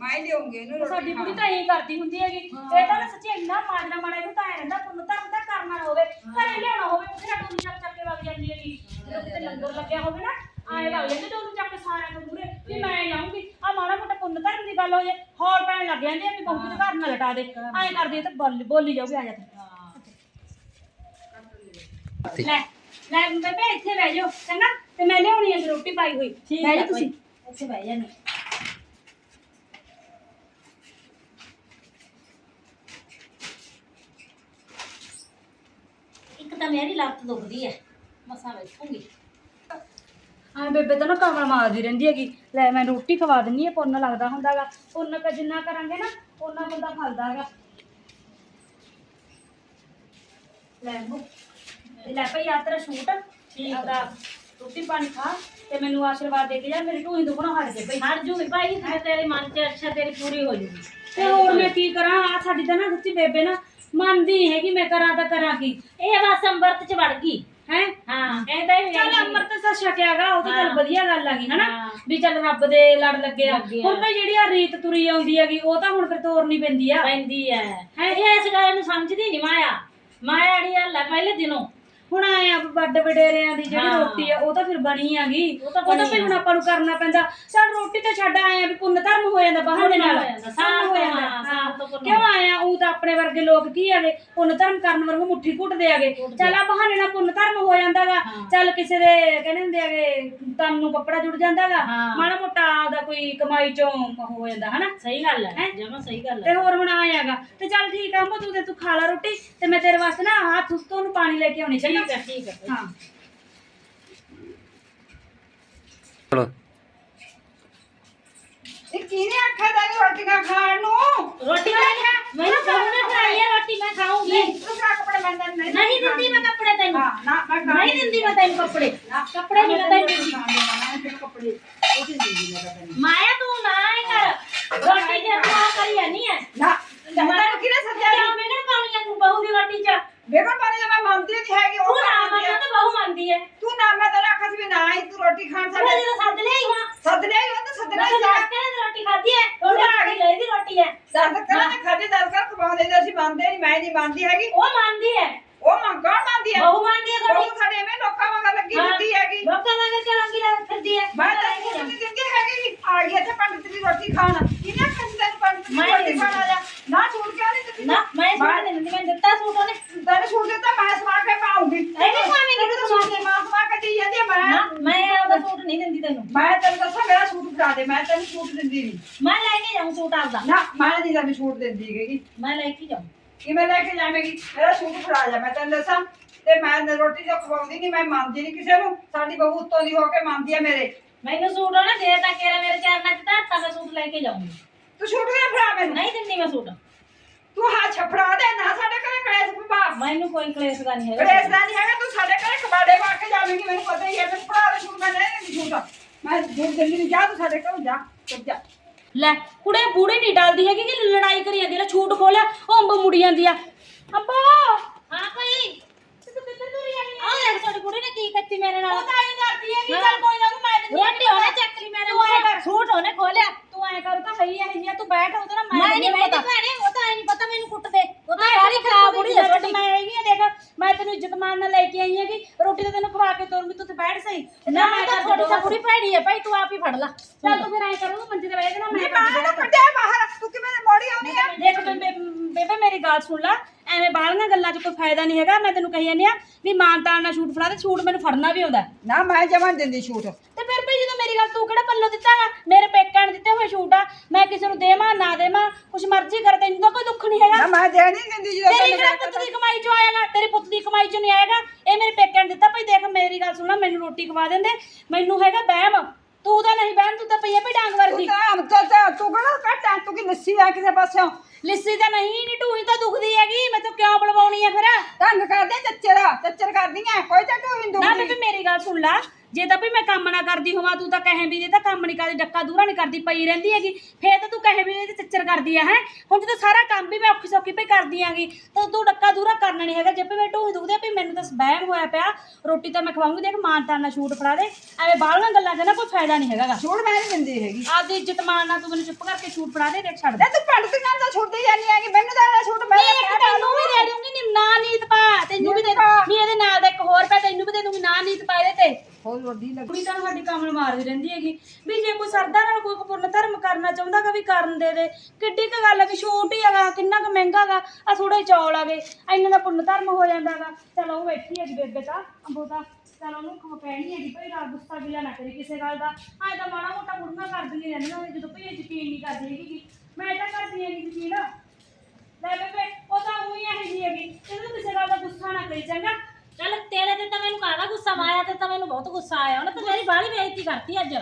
Speaker 1: ਮੈਂ ਹੀ ਦੇਉਂਗੀ ਇਹਨੂੰ ਰੋਟੀ
Speaker 2: ਸਾਡੀ ਬੁੜੀ। ਤਾਂ ਇਹੀ ਕਰਦੀ ਹੁੰਦੀ ਹੈਗੀ। ਇਹ ਤਾਂ ਨਾ ਸੱਚੀ ਇੰਨਾ ਮਾਜਰਾ ਮਾੜਾ ਇਹਨੂੰ ਤਾਂ ਐ ਰਹਿੰਦਾ ਪੁੰਨ ਧਰਮ ਦਾ ਕਰਨਾ ਨਾ ਹੋਵੇ। ਘਰੇ ਲਿਆਉਣਾ ਹੋਵੇ ਫਿਰ ਟੋਲੀ ਚੱਕ ਚੱਕ ਕੇ ਵਗ ਜਾਂਦੀ ਹੈਗੀ। ਜਦੋਂ ਕਿਤੇ ਲੰਗਰ ਲੱਗਿਆ ਹੋਵੇ ਨਾ ਆਏ ਵਗ ਜਾਂਦੇ ਟੋਲੀ ਚੱਕ ਕੇ ਸਾਰਿਆਂ ਨੂੰ ਮੂਰੇ ਵੀ ਮੈਂ ਜਾਊਂਗੀ ਆ ਮਾੜਾ ਮੋਟਾ ਪੁੰਨ ਧਰਮ ਦੀ ਗੱਲ ਹੋ ਜੇ ਹੌਲ ਪੈਣ ਲੱਗ ਜਾਂਦੀ ਆ ਵੀ ਬਹੂ ਦੇ ਘਰ ਨਾ ਲਟਾ ਦੇ। ਐ ਕਰਦੀ ਆ ਤਾਂ ਬੋਲੀ ਬੋਲੀ ਜਾਊਗੀ ਆ ਜਾ ਤੂੰ। ਲੈ ਲੈ ਬੇਬੇ ਇੱਥੇ ਬਹਿ ਜਾਓ ਚੰਗਾ? ਤੇ ਮੈਂ ਲਿਆਉਣੀ ਹੈ ਰੋਟੀ ਪਾਈ ਹੋਈ।
Speaker 4: ਠੀਕ
Speaker 2: ਬਹਿ
Speaker 4: ਹੈ
Speaker 2: ਜਾਓ ਤੁਸੀਂ।
Speaker 4: ਇੱਥੇ ਬਹਿ ਜਾਨੀ ਮੇਰੀ ਲੱਤ ਦੁਖਦੀ ਹੈ ਮਸਾਂ ਬੈਠੂਗੀ
Speaker 2: ਹਾਂ ਬੇਬੇ ਤਾਂ ਨਾ ਕਮਲ ਮਾਰਦੀ ਰਹਿੰਦੀ ਹੈਗੀ। ਲੈ ਮੈਂ ਰੋਟੀ ਖਵਾ ਦਿੰਨੀ ਆ ਪੁੰਨ ਲੱਗਦਾ ਹੁੰਦਾਗਾ। ਪੁੰਨ ਕ ਜਿੰਨਾ ਕਰਾਂਗੇ ਨਾ ਉਹਨਾਂ ਬੰਦਾ ਫਲਦਾ ਹੈਗਾ। ਲੈ ਲੈ ਭਈ ਆ ਤੇਰਾ ਸ਼ੂਟ। ਠੀਕ ਆਪਦਾ ਰੋਟੀ ਪਾਣੀ ਖਾ ਤੇ ਮੈਨੂੰ ਆਸ਼ੀਰਵਾਦ ਦੇ ਕੇ ਜਾ ਮੇਰੀ ਢੂਹੀ ਦੁਖਣੋਂ ਹਟ ਜੇ ਭਈ।
Speaker 4: ਹਟ ਜੂਗੀ ਭਾਈ ਤੇਰੇ ਮਨ 'ਚ ਅੱਛਾ ਤੇਰੀ ਪੂਰੀ ਹੋ ਜੂਗੀ।
Speaker 2: ਤੇ ਹੋਰ ਮੈਂ ਕੀ ਕਰਾਂ? ਆ ਸਾਡੀ ਤਾਂ ਨਾ ਸੱਚੀ ਬੇਬੇ ਨਾ ਮੰਨਦੀ ਹੈਗੀ ਮੈਂ ਕਰਾਂ ਤਾਂ ਕਰਾਂ ਕੀ।
Speaker 4: ਇਹ ਬਸ ਅੰਮ੍ਰਿਤ 'ਚ ਵੜ ਗਈ
Speaker 2: ਹੈ?
Speaker 4: ਹਾਂ ਕਹਿੰਦਾ ਹੀ
Speaker 2: ਚੱਲ ਅੰਮ੍ਰਿਤ ਤਾਂ ਛਕਿਆਗਾ ਉਹ ਤਾਂ ਚੱਲ
Speaker 4: ਹਾਂ।
Speaker 2: ਵਧੀਆ ਗੱਲ ਹੈਗੀ ਹਨਾ?
Speaker 4: ਹਾਂ।
Speaker 2: ਵੀ ਚੱਲ ਰੱਬ ਦੇ ਲੜ ਲੱਗਿਆ
Speaker 4: ਲੱਗੇ ਆ।
Speaker 2: ਹੁਣ ਭਈ ਜਿਹੜੀ ਆ ਰੀਤ ਤੁਰੀ ਆਉਂਦੀ ਹੈਗੀ ਉਹ ਤਾਂ ਹੁਣ ਫਿਰ ਤੋਰਨੀ ਪੈਂਦੀ ਆ।
Speaker 4: ਪੈਂਦੀ ਹੈ? ਇਹ ਇਸ ਗੱਲ ਨੂੰ ਸਮਝਦੀ ਨਹੀਂ ਮਾਇਆ। ਮਾਇਆ ਅੜੀ ਹੈ ਪਹਿਲੇ ਦਿਨੋਂ।
Speaker 2: ਹੁਣ ਆਏ ਆ ਵੱਡ ਵਡੇਰਿਆਂ ਦੀ ਜਿਹੜੀ। ਰੋਟੀ ਆ ਉਹ ਤਾਂ ਫਿਰ ਬਣੀ
Speaker 4: ਉਹ ਤਾਂ
Speaker 2: ਉਹ ਤਾਂ ਫਿਰ
Speaker 4: ਆ।
Speaker 2: ਹੁਣ ਆਪਾਂ ਨੂੰ ਕਰਨਾ ਪੈਂਦਾ। ਚੱਲ ਰੋਟੀ ਤਾਂ ਛੱਡ ਆਏ ਆ ਵੀ ਪੁੰਨ ਧਰਮ ਹੋ ਜਾਂਦਾ ਬਹਾਨੇ ਨਾਲ।
Speaker 4: ਹੋ ਜਾਂਦਾ,
Speaker 2: ਧਰਮ ਹੋ ਜਾਂਦਾ।
Speaker 4: ਹਾਂ, ਤੋਂ।
Speaker 2: ਕਿਉਂ ਆਏ ਆ? ਉਹ ਤਾਂ ਆਪਣੇ ਵਰਗੇ ਲੋਕ ਕੀ ਹੈਗੇ? ਪੁੰਨ ਧਰਮ ਕਰਨ ਵਰਗੂ ਮੁੱਠੀ ਘੁੱਟਦੇ ਹੈਗੇ। ਚੱਲ ਆ ਬਹਾਨੇ ਨਾਲ ਪੁੰਨ ਧਰਮ ਹੋ ਜਾਂਦਾਗਾ। ਚੱਲ ਕਿਸੇ ਦੇ ਕਹਿੰਦੇ ਹੁੰਦੇ ਹੈਗੇ ਤਨ ਨੂੰ ਕੱਪੜਾ ਜੁੜ ਜਾਂਦਾਗਾ
Speaker 4: ਹਾਂ।
Speaker 2: ਮਾੜਾ ਮੋਟਾ ਆਪਦਾ ਕੋਈ ਕਮਾਈ ਚੋਂ ਹੋ ਜਾਂਦਾ ਹਨਾ?
Speaker 4: ਸਹੀ ਗੱਲ ਹੈ? ਜਮਾ ਸਹੀ ਗੱਲ
Speaker 2: ਤੇ
Speaker 4: ਹੈ
Speaker 2: ਹੋਰ ਹੁਣ ਆਇਆਗਾ ਤੇ ਚੱਲ ਠੀਕ ਆ ਤੂੰ ਤੇ ਤੂੰ ਖਾ ਲੈ ਰੋਟੀ ਤੇ ਮੈਂ ਤੇਰੇ ਵਾਸਤੇ ਨਾ ਹੱਥ ਉਸ ਤੋਂ ਨੂੰ ਪਾਣੀ ਲੈ ਕੇ ਆਉਣੀ ਚਾਹੀਦੀ
Speaker 4: ਹੈ ਠੀਕ ਹੈ ਭਾਈ।
Speaker 2: ਹਾਂ
Speaker 3: ਚਲੋ
Speaker 1: ਇਹ ਕਿਹਨੇ ਆਖਿਆ ਤੈਨੂੰ ਰੋਟੀਆਂ ਖਾਣ ਨੂੰ
Speaker 4: ਰੋਟੀ ਮੈਂ ਮੈਨੂੰ ਕਹੂੰ ਨਾ ਖਾਈ ਹੈ ਰੋਟੀ ਮੈਂ ਖਾਊਂਗੀ
Speaker 1: ਤੂੰ ਕਾ ਕੱਪੜੇ ਮੈਂ ਤੈਨੂੰ ਨਹੀਂ
Speaker 4: ਨਹੀਂ ਦਿੰਦੀ ਮੈਂ ਕੱਪੜੇ ਤੈਨੂੰ
Speaker 1: ਹਾਂ ਨਾ ਮੈਂ ਖਾ
Speaker 4: ਨਹੀਂ ਦਿੰਦੀ ਮੈਂ ਤੈਨੂੰ ਕੱਪੜੇ ਕੱਪੜੇ ਨਹੀਂ ਮੈਂ ਤੈਨੂੰ ਦਿੰਦੀ
Speaker 1: ਕੱਪੜੇ ਉਹ ਨਹੀਂ ਦਿੰਦੀ ਮੈਂ ਤੈਨੂੰ
Speaker 4: ਮਾਇਆ ਤੂੰ ਨਾ ਹੀ ਕਰ ਰੋਟੀ ਦੇ ਤੂੰ ਆ ਕਰੀ ਜਾਨੀ ਹੈ
Speaker 1: ਨਾ ਤੈਨੂੰ ਕਿਹਨੇ ਸੱਦਿਆ
Speaker 4: ਕਿਉਂ ਮੈਨੂੰ ਪਾਣੀ ਆ ਤੂੰ ਬਹੂ ਦੀ ਰੋਟੀ ਚ
Speaker 1: ਬੇਗਨ ਪਾਣੀ ਦਾ ਮੈਂ ਮੰਨਦੀ ਨਹੀਂ ਹੈਗੀ ਉਹ
Speaker 4: ਤੂੰ ਨਾ
Speaker 1: ਮੰਨਦੀ
Speaker 4: ਮੰਨੋ
Speaker 1: ਆ।
Speaker 4: ਤਾਂ ਬਹੂ ਮੰਨਦੀ ਹੈ
Speaker 1: ਤੂੰ ਨਾ ਮੈਂ ਤੈਨੂੰ ਆਖਿਆ ਸੀ ਵੀ ਨਾ ਹੀ ਤੂੰ ਰੋਟੀ ਖਾਣ
Speaker 4: ਤੂੰ
Speaker 1: ਸਾਡੇ
Speaker 4: ਜਦੋਂ ਸੱਦ ਲਿਆਈ ਹੁਣ
Speaker 1: ਸੱਦ ਲਿਆ ਉਹ ਤਾਂ ਸੱਦਣਾ
Speaker 4: ਮੈਂ
Speaker 1: ਹੀ
Speaker 4: ਤਾਂ
Speaker 1: ਸੀ
Speaker 4: ਦੱਸ ਕੇ ਨਾ ਰੋਟੀ ਖਾਧੀ ਹੈ ਉਹ ਆ ਗਈ ਲੈ ਦੀ ਰੋਟੀ ਹੈ
Speaker 1: ਦਸ ਕਰਾਂ ਨੇ ਖਾਦੇ ਦਸ ਕਰ ਖਵਾਉਂਦੇ ਤੇ ਅਸੀਂ ਮੰਨਦੇ ਨਹੀਂ ਮੈਂ ਨਹੀਂ ਮੰਨਦੀ ਹੈਗੀ
Speaker 4: ਉਹ ਮੰਨਦੀ ਹੈ
Speaker 1: ਉਹ ਮੰਗਣ ਮੰਨਦੀ ਹੈ
Speaker 4: ਬਹੂ ਮੰਨਦੀ ਹੈ
Speaker 1: ਉਹ
Speaker 4: ਥੋੜੀ
Speaker 1: ਸਾਡੇ ਐਵੇਂ ਲੋਕਾਂ ਵਾਂਗ ਲੱਗੀ
Speaker 4: ਹਾਂ।
Speaker 1: ਹੁੰਦੀ ਹੈਗੀ
Speaker 4: ਲੋਕਾਂ ਵਾਂਗ ਚਲਾਂਗੀ ਲੈ ਫਿਰਦੀ ਹੈ
Speaker 1: ਮੈਂ ਤਾਂ ਇਹ ਨਹੀਂ ਦਿੰਦੀ ਹੈਗੀ ਆ ਗਈ ਇੱਥੇ ਪੰਡਤ ਦੀ ਰੋਟੀ ਖਾਣ ਕਿਹਨੇ ਕਹਿੰਦਾ ਤੈਨੂੰ ਪੰਡਤ ਦੀ
Speaker 4: ਮੈਂ
Speaker 1: ਰੋਟੀ
Speaker 4: ਨਹੀਂ
Speaker 1: ਖਾਣ ਆ ਜਾ ਨਾ ਛੂਟ ਕਿਉਂ ਨਹੀਂ ਦਿੱਤੀ
Speaker 4: ਨਾ ਮੈਂ ਸੂਟ ਨਹੀਂ ਦਿੰਦੀ ਮੈਂ ਦਿੱਤਾ ਸੂਟ ਉਹਨੇ
Speaker 1: ਤੈਨੂੰ ਛੂਟ ਦਿੱਤਾ ਮੈਂ ਸਵਾ ਕੇ ਪਾਉਂਗੀ
Speaker 4: ਇਹ ਨਹੀਂ ਪਾਵੇਂਗੀ
Speaker 1: ਤੂੰ ਸਵਾ ਕੇ ਮਾਂ ਸਵਾ ਕੇ ਦੀ ਜਾਂਦੀ ਹੈ,
Speaker 4: ਨਾ
Speaker 1: ਮੈਂ
Speaker 4: ਮੈਂ ਉਹਦਾ ਸੂਟ ਨਹੀਂ ਦਿੰਦੀ ਤੈਨੂੰ
Speaker 1: ਮੈਂ ਤੈਨੂੰ ਦੱਸਾਂ ਮੇਰਾ ਛੂਟ ਫੜਾ ਦੇ ਮੈਂ ਤੈਨੂੰ ਛੂਟ ਦਿੰਦੀ ਨਹੀਂ
Speaker 4: ਮੈਂ ਲੈ ਕੇ ਜਾਊਂ ਸੂਟ ਆਪਦਾ
Speaker 1: ਨਾ ਮੈਂ ਨਹੀਂ ਤੈਨੂੰ ਛੂਟ ਦਿੰਦੀ ਹੈਗੀ
Speaker 4: ਮੈਂ ਲੈ ਕੇ ਜਾਊਂ।
Speaker 1: ਕਿਵੇਂ ਲੈ ਕੇ ਜਾਵੇਂਗੀ ਮੇਰਾ ਛੂਟ ਫੜਾ ਜਾ ਮੈਂ ਤੈਨੂੰ ਦੱਸਾਂ। ਤੇ ਮੈਂ ਤਾਂ ਰੋਟੀ ਜੋ ਖਵਾਉਂਦੀ ਨਹੀਂ ਮੈਂ ਮੰਨਦੀ ਨਹੀਂ ਕਿਸੇ ਨੂੰ। ਸਾਡੀ ਬਹੂ ਉੱਤੋਂ ਦੀ ਹੋ ਕੇ ਮੰਨਦੀ ਆ ਮੇਰੇ।
Speaker 4: ਮੈਨੂੰ ਸੂਟ ਉਹਨੇ ਦੇ ਤਾਂ ਕਿਹੜਾ ਮੇਰੇ ਚਰਨਾਂ 'ਚ ਧਰਤਾ ਮੈਂ ਸੂਟ ਲੈ ਕੇ ਜਾਊਂਗੀ।
Speaker 1: ਤੂੰ ਛੂਟ ਕਿਉਂ ਫੜਾ ਮੈਨੂੰ?
Speaker 4: ਨਹੀਂ ਦਿੰਦੀ ਮੈਂ ਸੂਟ।
Speaker 1: ਤੂੰ ਹੱਥ ਛਫੜਾ ਦੇ ਨਾ ਸਾਡੇ ਘਰੇ ਕਲੇਸ਼ ਪਾ।
Speaker 4: ਮੈਨੂੰ ਕੋਈ ਕਲੇਸ਼ ਦਾ ਨਹੀਂ ਹੈਗਾ।
Speaker 1: ਕਲੇਸ਼ ਦਾ ਨਹੀਂ ਹੈਗਾ ਤੂੰ ਸਾਡੇ ਘਰੇ ਕਬਾੜੇ ਪਾ ਕੇ ਜਾਵੇਂਗੀ ਮੈਨੂੰ ਪਤਾ ਹੀ ਹੈ ਮੈਂ ਫੜਾ ਦੇ ਛੂਟ ਮੈਂ ਨਹੀਂ ਦਿੰਦੀ ਛੂਟ ਮੈਂ ਛੂਟ ਦਿੰਦੀ ਨਹੀਂ ਜਾ ਤੂੰ ਸਾਡੇ ਘਰੋਂ ਜਾ ਚੁੱਪ ਜਾ।
Speaker 2: ਲੈ ਕੁੜੇ ਬੂੜੇ ਨਹੀਂ ਡਲਦੀ ਹੈਗੀ ਕਿ ਲੜਾਈ ਕਰੀ ਜਾਂਦੀ ਲੈ ਛੂਟ ਖੋਲਿਆ ਉਹ ਅੰਬ ਮੁੜੀ ਜਾਂਦੀ ਆ। ਅੰਬੋ!
Speaker 4: ਹਾਂ ਭਾਈ।
Speaker 2: ਤੂੰ ਕਿੱਧਰ ਤੁਰੀ ਜਾਂਦੀ
Speaker 4: ਆਹ ਦੇਖ ਤੁਹਾਡੀ ਕੁੜੀ ਨੇ ਕੀ ਕੀਤੀ ਮੇਰੇ ਨਾਲ?
Speaker 2: ਉਹ ਤਾਂ ਐਂ ਕਰਦੀ ਹੈਗੀ ਚੱਲ ਕੋਈ ਨਾ ਉਹਨੂੰ ਮੈਂ ਦਿੰਦੀ
Speaker 4: ਰੋਟੀ ਉਹਨੇ ਚੱਕ ਲਈ ਮੇਰੇ
Speaker 2: ਤੂੰ ਐਂ
Speaker 4: ਮੂੰਹ
Speaker 2: ਕਰ।
Speaker 4: ਸੂਟ ਉਹਨੇ ਖੋਲਿਆ।
Speaker 2: ਤੂੰ ਐ ਕਰ ਤਾਂ ਸਹੀ ਹੈ ਜੀ ਤੂੰ ਬੈਠ ਉਹਦੇ ਨਾਲ
Speaker 4: ਮੈਂ ਨਹੀਂ
Speaker 2: ਦਿੰਦੀ
Speaker 4: ਬੈਠੀ
Speaker 2: ਪਤਾ।
Speaker 4: ਭੈਣੇ ਉਹ ਤਾਂ ਐ ਨਹੀਂ ਪਤਾ ਮੈਨੂੰ ਕੁੱਟ ਦੇ ਉਹ ਤਾਂ
Speaker 2: ਆਹ
Speaker 4: ਗਾਲੀ ਖਰਾਬ ਕੁੜੀ ਹੈ
Speaker 2: ਤੁਹਾਡੀ
Speaker 4: ਤੁਹਾਡੀ।
Speaker 2: ਮੈਂ ਹੈਗੀ ਆ ਦੇਖ ਮੈਂ ਤੈਨੂੰ ਇੱਜ਼ਤ ਮਾਨ ਨਾਲ ਲੈ ਕੇ ਆਈ ਹੈਗੀ ਰੋਟੀ ਤਾਂ ਤੈਨੂੰ ਖਵਾ ਕੇ ਤੋਰੂੰਗੀ ਤੂੰ ਤੇ ਬੈਠ ਸਹੀ।
Speaker 4: ਨਾ ਮੈਂ ਤਾਂ ਥੋੜੀ ਜਿਹੀ ਕੁੜੀ ਭੈੜੀ ਹੈ। ਭਾਈ ਤੂੰ ਆਪ ਹੀ ਫੜ ਲਾ।
Speaker 2: ਚੱਲ ਤੂੰ ਫਿਰ ਐ ਕਰੂੰਗਾ ਮੰਜੇ ਤੇ ਬੈਠ ਨਾ ਮੈਂ
Speaker 1: ਨਹੀਂ ਬਾਹਰ ਨਾ ਕੱਢਿਆ ਬਾਹਰ ਤੂੰ ਕਿਵੇਂ ਮੋੜੀ ਆਉਣੀ ਆ
Speaker 2: ਦੇਖ ਬੇਬੇ ਬੇਬੇ ਮੇਰੀ ਗੱਲ ਸੁਣ ਲੈ ਐਵੇਂ ਬਾਹਲੀਆਂ ਗੱਲਾਂ 'ਚ ਕੋਈ ਫਾਇਦਾ ਨਹੀਂ ਹੈਗਾ ਮੈਂ ਤੈਨੂੰ ਕਹੀ ਜਾਂਦੀ ਆ ਵੀ ਮਾਨਤਾਨ ਨਾਲ ਸ਼ੂਟ ਫੜਾ ਤੇ ਸ਼ੂਟ ਮੈਨੂੰ ਫੜਨਾ ਵੀ ਆਉਂਦਾ
Speaker 1: ਨਾ ਮੈਂ ਜਮਾਂ ਦਿੰਦੀ ਛੂਟ
Speaker 2: ਤੇ ਫਿਰ ਭਈ ਜਦੋਂ ਮੇਰੀ ਗੱਲ ਤੂੰ ਕਿਹੜਾ ਪੱਲੋ ਦਿੱਤਾ ਵਾ? ਮੇਰੇ ਪੇਕਾਂ ਨੇ ਦਿੱਤੇ ਹੋਏ ਸ਼ੂਟ ਆ ਮੈਂ ਕਿਸੇ ਨੂੰ ਦੇਵਾਂ ਨਾ ਦੇਵਾਂ ਕੁਛ ਮਰਜ਼ੀ ਕਰ ਤੈਨੂੰ ਤਾਂ ਕੋਈ ਦੁੱਖ ਨਹੀਂ ਹੈਗਾ।
Speaker 1: ਨਾ ਮੈਂ ਦੇ ਨਹੀਂ ਦਿੰਦੀ ਜਦੋਂ
Speaker 2: ਤੇਰੀ ਕਿਹੜਾ ਪੁੱਤ ਦੀ ਕਮਾਈ ਚੋਂ ਆਏਗਾ ਤੇਰੇ ਪੁੱਤ ਦੀ ਕਮਾਈ ਚੋਂ ਨਹੀਂ ਆਏਗਾ ਇਹ ਮੇਰੇ ਪੇਕਾਂ ਨੇ ਦਿੱਤਾ ਭਈ ਦੇਖ ਮੇਰੀ ਗੱਲ ਸੁਣਾ ਮੈਨੂੰ ਰੋਟੀ ਖਵਾ ਦਿੰਦੇ ਮੈਨੂੰ ਹੈਗਾ ਬਹਿਮ ਤੂੰ ਤਾਂ ਨਹੀਂ ਬਹਿਮ ਤੂੰ ਤਾਂ ਪਈ ਆ ਭਈ ਡਾਂਗ ਵਰਗੀ।
Speaker 1: ਤੂੰ ਤਾਂ ਤਾਂ- ਤਾਂ ਕਿਹੜਾ ਘੱਟ ਤੂੰ ਕੀ ਲੱਸੀ ਆ ਕਿਸੇ ਪਾਸਿਓਂ?
Speaker 2: ਲਿੱਸੀ ਤਾਂ ਨਹੀਂ ਨੀ ਢੂਹੀ ਤਾਂ ਦੁਖਦੀ ਹੈਗੀ ਮੈਂ ਤੂੰ ਕਿਉਂ ਬਲਵਾਉਣੀ ਆ ਫਿਰ?
Speaker 1: ਢੰਗ ਕਰਦੇ ਚੱਚਰ ਚੱਚਰ ਕਰਦੀਆਂ ਕੋਈ ਤਾਂ ਤੂੰ ਹਿੰਦੂ
Speaker 2: ਨਾ ਬੇਬੇ ਮੇਰੀ ਗੱਲ ਸੁਣ ਲੈ। ਜੇ ਤਾਂ ਵੀ ਮੈਂ ਕੰਮ ਨਾ ਕਰਦੀ ਹੋਵਾਂ ਤੂੰ ਤਾਂ ਕਹੇ ਵੀ ਇਹ ਤਾਂ ਕੰਮ ਨਹੀਂ ਕਰਦੀ ਡੱਕਾ ਦੂਰਾ ਨਹੀਂ ਕਰਦੀ ਪਈ ਰਹਿੰਦੀ ਹੈਗੀ ਫੇਰ ਤਾਂ ਤੂੰ ਕਹੇ ਵੀ ਇਹ ਤੇ ਚੱਚਰ ਕਰਦੀ ਆ ਹੈ? ਹੁਣ ਜਦੋਂ ਸਾਰਾ ਕੰਮ ਵੀ ਮੈਂ ਔਖੀ ਸੌਖੀ ਪਈ ਕਰਦੀ ਆਂਗੀ ਤਾਂ ਤੂੰ ਡੱਕਾ ਦੂਰਾ ਕਰਨਾ ਨਹੀਂ ਹੈਗਾ ਜੇ ਵੀ ਮੈਂ ਢੂਹੀ ਦੁਖਦੀ ਆ ਵੀ ਮੈਨੂੰ ਤਾਂ ਬਹਿਮ ਹੋਇਆ ਪਿਆ ਰੋਟੀ ਤਾਂ ਮੈਂ ਖਵਾਉਂਗੀ ਦੇਖ ਮਾਨ ਤਾਨ ਨਾਲ ਸ਼ੂਟ ਫੜਾ ਦੇ ਐਵੇਂ ਬਾਹਲੀਆਂ ਗੱਲਾਂ ਦਾ ਨਾ ਕੋਈ ਫਾਇਦਾ ਨਹੀਂ ਹੈਗਾ।
Speaker 1: ਛੂਟ ਮੈਂ ਨਹੀਂ ਦਿੰਦੀ ਹੈਗੀ।
Speaker 2: ਆਪਦੀ ਇੱਜ਼ਤ ਮਾਨ ਨਾਲ ਤੂੰ ਮੈਨੂੰ ਚੁੱਪ ਕਰਕੇ ਸ਼ੂਟ ਫੜਾ ਦੇ ਦੇਖ ਛੱਡ ਦੇ।
Speaker 1: ਤੂੰ ਤੇ ਨਾਲ ਛੁੱਟੀ ਜਾਂਦੀ ਹੈਗੀ ਮੈਨੂੰ ਤਾਂ ਨਾ ਛੂਟ ਮੈਂ
Speaker 2: ਤੈਨੂੰ ਵੀ ਦੇ ਦੂੰਗੀ ਨੀ ਨਾ ਨੀਤ ਪਾ ਤੈਨੂੰ ਵੀ ਦੇ ਨਹੀਂ ਇਹਦੇ ਨਾਲ ਦਾ ਇੱਕ ਹੋਰ ਪਾ ਤੈਨੂੰ ਵੀ ਦੇ ਦੂੰਗੀ ਨਾ ਨੀਤ ਪਾ ਇਹਦੇ ਤੇ।
Speaker 1: ਹੋਰ ਵੱਡੀ ਲੱਗ।
Speaker 2: ਕੁੜੀ ਤਾਂ ਸਾਡੀ ਕਮਲ ਮਾਰਦੀ ਰਹਿੰਦੀ ਹੈਗੀ। ਵੀ ਜੇ ਕੋਈ ਸਰਦਾ ਨਾਲ ਕੋਈ ਪੁੰਨ ਧਰਮ ਕਰਨਾ ਚਾਹੁੰਦਾ ਗਾ ਵੀ ਕਰਨ ਦੇ ਦੇ, ਕਿੱਡੀ ਕੁ ਗੱਲ ਹੈ ਵੀ ਛੋਟੀ ਹੈਗਾ, ਕਿੰਨਾ ਕੁ ਮਹਿੰਗਾ ਗਾ ਆ ਥੋੜੇ ਹੀ ਚੌਲ ਆਗੇ ਇੰਨਾ ਦਾ ਪੁੰਨ ਧਰਮ ਹੋ ਜਾਂਦਾਗਾ ਚਲੋ ਉਹ ਬੈਠੀ ਹੈਗੀ ਬੇਬੇ ਤਾਂ, ਅੰਬੋ ਤਾਂ। ਚਲ ਉਹਨੂੰ ਖੋ ਪੈਣੀ ਹੈਗੀ, ਭਈ ਰਾਤ ਗੁੱਸਾ ਗਿਲਾ ਨਾ ਕਰੇ ਕਿਸੇ ਗੱਲ ਦਾ। ਐ ਤਾਂ ਮਾੜਾ ਮੋਟਾ ਗੁੜੀਆਂ ਕਰਦੀਆਂ ਰਹਿੰਦੀਆਂ ਨੇ, ਜਦੋਂ ਭਈ ਇਹ ਯਕੀਨ ਨਹੀਂ ਕਰਦੀ ਹੈਗੀ ਮੈਂ ਤਾਂ ਕਰਦੀ ਹੈਗੀ ਯਕੀਨ। ਲੈ ਬੇਬੇ, ਉਹ ਤਾਂ ਉਹੀ ਹੈ ਜੀ ਹੈਗੀ। ਇਹਨੂੰ ਕਿਸੇ ਗੱਲ ਦਾ ਗੁੱਸਾ ਨਾ ਕਰੀ, ਚੰਗਾ?
Speaker 4: ਚੱਲ ਤੇਰੇ ਤੇ ਤਾਂ ਮੈਨੂੰ ਕਾਹਦਾ ਗੁੱਸਾ ਆਇਆ ਤੇ ਤਾਂ ਮੈਨੂੰ ਬਹੁਤ ਗੁੱਸਾ ਆਇਆ। ਉਹਨੇ ਤਾਂ ਮੇਰੀ ਬਾਹਲੀ ਬੇਇੱਜ਼ਤੀ ਕਰਤੀ ਅੱਜ।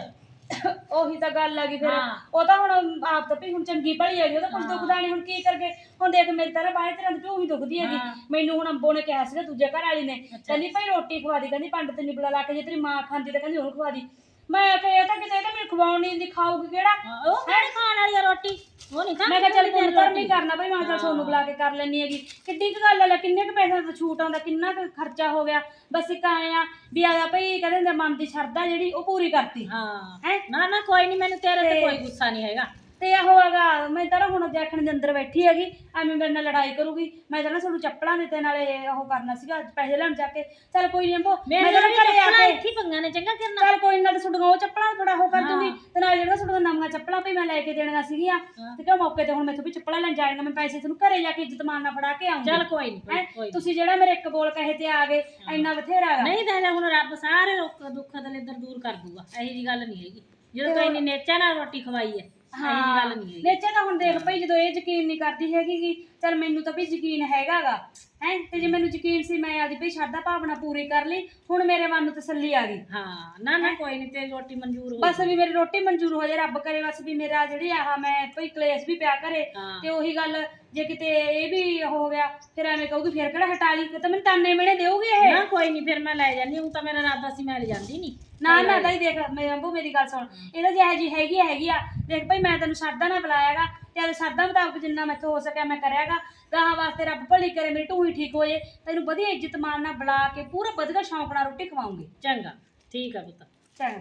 Speaker 2: ਉਹੀ ਤਾਂ ਗੱਲ ਹੈਗੀ ਫਿਰ।
Speaker 4: ਹਾਂ।
Speaker 2: ਉਹ ਤਾਂ ਹੁਣ ਆਪ ਤਾਂ ਵੀ ਹੁਣ ਚੰਗੀ ਭਲੀ ਹੈਗੀ ਉਹ ਤਾਂ ਕੁਝ ਦੁਖਦਾ ਨਹੀਂ ਹੁਣ ਕੀ ਕਰਗੇ? ਹੁਣ ਦੇਖ ਮੇਰੀ ਤਰ੍ਹਾਂ ਬਾਹਰ ਤਰ੍ਹਾਂ ਦੀ ਢੂਹੀ ਦੁਖਦੀ ਹੈਗੀ।
Speaker 4: ਹਾਂ।
Speaker 2: ਮੈਨੂੰ ਹੁਣ ਅੰਬੋ ਨੇ ਕਿਹਾ ਸੀਗਾ ਦੂਜੇ ਘਰ ਵਾਲੀ ਨੇ। ਕਹਿੰਦੀ ਭਾਈ ਰੋਟੀ ਖਵਾ ਦੀ। ਕਹਿੰਦੀ ਪੰਡਤ ਨੇ ਬੁਲਾ ਲਾ ਕੇ ਜੇ ਤੇਰੀ ਮਾਂ ਖਾਂਦੀ ਤਾਂ ਕਹਿੰਦੀ ਉਹਨੂੰ ਖਵਾ ਦੀ। ਮੈਂ ਇਹ ਤਾਂ ਕਿਤੇ ਇਹ ਤਾਂ ਮੈਨੂੰ ਖਵਾਉਣ ਨਹੀਂ ਦਿੰਦੀ ਖਾਊਗੀ ਕਿਹੜਾ?
Speaker 4: ਉਹ ਕਿਹੜੀ ਖਾਣ ਵਾਲੀ ਆ ਰੋਟੀ? ਉਹ ਨਹੀਂ ਖਾਣੀ
Speaker 2: ਮੈਂ ਕਿਹਾ ਚੱਲ ਪੁੰਨ। ਨਹੀਂ ਕਰਨਾ ਭਾਈ ਮੈਂ ਚੱਲ ਤੁਹਾਨੂੰ ਬੁਲਾ ਕੇ ਕਰ ਲੈਣੀ ਹੈਗੀ। ਕਿੱਡੀ ਕੁ ਗੱਲ ਹੈ ਲੈ ਕਿੰਨੇ ਕੁ ਪੈਸੇ ਦਾ ਛੂਟ ਆਉਂਦਾ ਕਿੰਨਾ ਕੁ ਖਰਚਾ ਹੋ ਗਿਆ? ਬਸ ਇੱਕ ਆਏ ਆ ਵੀ ਆਇਆ ਭਾਈ ਕਹਿੰਦੇ ਹੁੰਦੇ ਆ, ਮਨ ਦੀ ਸ਼ਰਧਾ ਜਿਹੜੀ ਉਹ ਪੂਰੀ ਕਰਤੀ।
Speaker 4: ਹਾਂ।
Speaker 2: ਹੈ?
Speaker 4: ਨਾ ਨਾ ਕੋਈ ਨਹੀਂ ਮੈਨੂੰ ਤੇਰੇ ਤੇ
Speaker 2: ਤੇ-
Speaker 4: ਕੋਈ ਗੁੱਸਾ ਨਹੀਂ ਹੈਗਾ।
Speaker 2: ਤੇ ਉਹ ਹੈਗਾ ਮੈਂ ਤਾਂ ਨਾ ਹੁਣ ਜੈਖਣ ਦੇ ਅੰਦਰ ਬੈਠੀ ਹੈਗੀ ਐਵੇਂ ਮੇਰੇ ਨਾਲ ਲੜਾਈ ਕਰੂਗੀ। ਮੈਂ ਤਾਂ ਨਾ ਤੁਹਾਨੂੰ ਚੱਪਲਾਂ ਦੇ ਤੇ ਨਾਲੇ ਉਹ ਕਰਨਾ ਸੀਗਾ ਪੈਸੇ ਲੈਣ ਜਾ ਕੇ। ਚੱਲ ਕੋਈ ਨਹੀਂ ਅੰਬੋ ਮੈਂ ਤਾਂ
Speaker 4: ਨਾਲ
Speaker 2: ਘਰੇ ਆ
Speaker 4: ਚੱਪਲਾਂ
Speaker 2: ਕੇ
Speaker 4: ਇੱਥੇ ਪੰਗਾਂ ਨੇ ਚੰਗਾ ਕਰਨਾ
Speaker 2: ਚੱਲ ਕੋਈ ਨਾ ਤੇ ਉਹ ਚੱਪਲਾਂ ਥੋੜਾ ਉਹ ਕਰ। ਦੂੰਗੀ। ਤੇ ਨਾਲ ਜਿਹੜਾ ਸੁਣਗਾ ਨਵੀਆਂ ਚੱਪਲਾਂ ਵੀ ਮੈਂ ਲੈ ਕੇ ਦੇਣੀਆਂ ਸੀਗੀਆਂ। ਤੇ ਕਿਉਂ ਮੌਕੇ ਤੇ ਹੁਣ ਮੈਥੋਂ ਵੀ ਚੱਪਲਾਂ ਲੈਣ ਜਾਣੀਆਂ ਮੈਂ ਪੈਸੇ ਤੁਹਾਨੂੰ ਘਰੇ ਜਾ ਕੇ ਇੱਜ਼ਤ ਮਾਨ ਨਾਲ ਫੜਾ ਕੇ ਆਉਂਗੀ
Speaker 4: ਚੱਲ ਕੋਈ ਨਹੀਂ ਨੀ।
Speaker 2: ਤੁਸੀਂ ਜਿਹੜਾ ਮੇਰੇ ਇੱਕ ਬੋਲ ਕਹੇ ਤੇ ਆ ਗਏ ਇੰਨਾ ਬਥੇਰਾ ਹੈਗਾ।
Speaker 4: ਨਹੀਂ ਤਾਂ ਹੁਣ ਰੱਬ ਸਾਰੇ ਦੁੱਖ ਦਲਿੱਦਰ ਦੂਰ ਕਰ ਦੂਗਾ ਇਹੀ ਜੀ ਗੱਲ ਨਹੀਂ ਹੈਗੀ। ਜਦੋਂ ਤੂੰ ਇੰਨੀ ਨੇਚਾ ਨਾਲ ਰੋਟੀ ਖਵਾਈ ਹੈ। ਜੀ ਗੱਲ ਨਹੀਂ ਹੈਗੀ।
Speaker 2: ਨੇਚੇ ਤਾਂ ਹੁਣ ਦੇਖ ਭਈ ਜਦੋਂ ਇਹ ਯਕੀਨ ਨਹੀਂ ਕਰਦੀ ਹੈਗੀ ਗੀ ਚਲ ਮੈਨੂੰ ਤਾਂ ਵੀ ਯਕੀਨ ਹੈਗਾਗਾ। ਹੈ ਤੇ ਜੇ ਮੈਨੂੰ ਯਕੀਨ ਸੀ ਮੈਂ ਆਦੀ ਭਈ ਸ਼ਰਧਾ ਭਾਵਨਾ ਪੂਰੀ ਕਰ ਲਈ ਹੁਣ ਮੇਰੇ ਮਨ ਨੂੰ ਤਸੱਲੀ ਆ ਗਈ।
Speaker 4: ਹਾਂ ਨਾ ਨਾ ਕੋਈ ਨਹੀਂ ਤੇਰੀ ਰੋਟੀ ਮਨਜ਼ੂਰ ਹੋ
Speaker 2: ਬਸ ਵੀ ਮੇਰੀ ਰੋਟੀ ਮਨਜ਼ੂਰ ਹੋ ਜਾਏ ਰੱਬ ਕਰੇ ਬਸ ਵੀ ਮੇਰਾ ਜਿਹੜੀ ਆਹ ਮੈਂ ਭਈ ਕਲੇਸ਼ ਵੀ ਪਿਆ ਕਰੇ
Speaker 4: ਹਾਂ।
Speaker 2: ਤੇ ਉਹੀ ਗੱਲ ਜੇ ਕਿਤੇ ਇਹ ਵੀ ਹੋ ਗਿਆ ਫਿਰ ਐਵੇਂ ਕਹੂਗੀ ਫਿਰ ਕਿਹੜਾ ਹਟਾ ਲਈ ਇਹ ਤਾਂ ਮੈਨੂੰ ਤਾਨੇ ਮਿਹਣੇ ਦੇਊਗੀ ਇਹ।
Speaker 4: ਨਾ ਕੋਈ ਨਹੀਂ ਫਿਰ ਮੈਂ ਲੈ ਜਾਂਦੀ ਹੂੰ ਤਾਂ ਮੇਰਾ ਇਰਾਦਾ ਸੀ ਮੈਂ ਲੈ ਜਾਂਦੀ ਨਹੀਂ
Speaker 2: ਨਾ ਨਾ ਤਾਈ ਦੇਖ ਮੈਂ ਅੰਬੂ ਮੇਰੀ ਗੱਲ ਸੁਣ। ਇਹਦਾ ਜਿਹੇ ਜੀ ਹੈਗੀ ਆ, ਹੈਗੀ ਆ ਦੇਖ ਭਾਈ ਮੈਂ ਤੈਨੂੰ ਸ਼ਰਧਾ ਨਾਲ ਬੁਲਾਇਆਗਾ ਤੇ ਸ਼ਰਧਾ ਮੁਤਾਬਕ ਜਿੰਨਾ ਮੈਥੋਂ ਹੋ ਸਕਿਆ ਮੈਂ ਕਰਿਆਗਾ। ਗਾਹਾਂ ਵਾਸਤੇ ਰੱਬ ਭਲੀ ਕਰੇ ਮੇਰੀ ਢੂਹੀ ਠੀਕ ਹੋ ਜੇ ਤੈਨੂੰ ਵਧੀਆ ਇੱਜ਼ਤ ਮਾਨ ਨਾਲ ਬੁਲਾ ਕੇ ਪੂਰਾ ਵਧੀਆ ਸ਼ੌਂਕ ਨਾਲ ਰੋਟੀ ਖਵਾਉਂਗੀ।
Speaker 4: ਚੰਗਾ। ਠੀਕ ਆ ਪੁੱਤ।
Speaker 2: ਚੰਗਾ।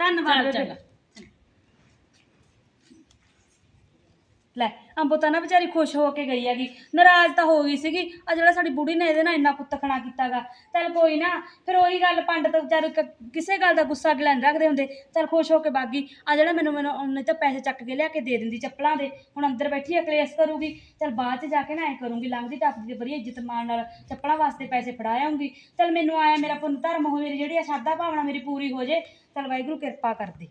Speaker 2: ਧੰਨਵਾਦ।
Speaker 4: ਚੰਗਾ।
Speaker 2: ਲੈ, ਅੰਬੋ ਤਾਂ ਨਾ ਵਿਚਾਰੀ ਖੁਸ਼ ਹੋ ਕੇ ਗਈ ਹੈਗੀ। ਨਾਰਾਜ਼ ਤਾਂ ਹੋ ਗਈ ਸੀਗੀ। ਆ ਜਿਹੜਾ ਸਾਡੀ ਬੁੜੀ ਨੇ ਇਹਦੇ ਨਾਲ ਇੰਨਾ ਕੁੱਤਖਣਾ ਕੀਤਾਗਾ। ਚੱਲ ਕੋਈ ਨਾ, ਫਿਰ ਉਹੀ ਗੱਲ ਪੰਡਤ ਵਿਚਾਰੇ ਕ- ਕਿਸੇ ਗੱਲ ਦਾ ਗੁੱਸਾ ਗਿਲਾ ਨੀ ਰੱਖਦੇ ਹੁੰਦੇ। ਚੱਲ ਖੁਸ਼ ਹੋ ਕੇ ਬਾਗੀ ਆ ਜਿਹੜਾ ਮੈਨੂੰ ਮੈਨੂੰ, ਉਹਨੇ ਤਾਂ ਪੈਸੇ ਚੱਕ ਕੇ ਲਿਆ ਕੇ ਦੇ ਦਿੰਦੀ ਚੱਪਲਾਂ ਦੇ। ਹੁਣ ਅੰਦਰ ਬੈਠੀ ਆ, ਕਲੇਸ਼ ਕਰੂਗੀ। ਚੱਲ ਬਾਅਦ ਚ ਜਾ ਕੇ ਨਾ ਐ ਕਰੂੰਗੀ। ਲੰਘਦੀ ਟੱਪਦੀ ਤੇ ਵਧੀਆ ਇੱਜ਼ਤ ਮਾਣ ਨਾਲ ਚੱਪਲਾਂ ਵਾਸਤੇ ਪੈਸੇ ਫੜਾ ਆਉਂਗੀ ਚੱਲ ਮੈਨੂੰ ਆਇਆ ਮੇਰਾ ਪੁੰਨ ਧਰਮ ਹੋਵੇ ਮੇਰੀ ਜਿਹੜੀ ਆ ਸ਼ਰਧਾ ਭਾਵਨਾ ਮੇਰੀ ਪੂਰੀ ਹੋ ਜੇ, ਚੱਲ ਵਾਹਿਗੁਰੂ ਕਿਰਪਾ ਕਰ ਦੇ।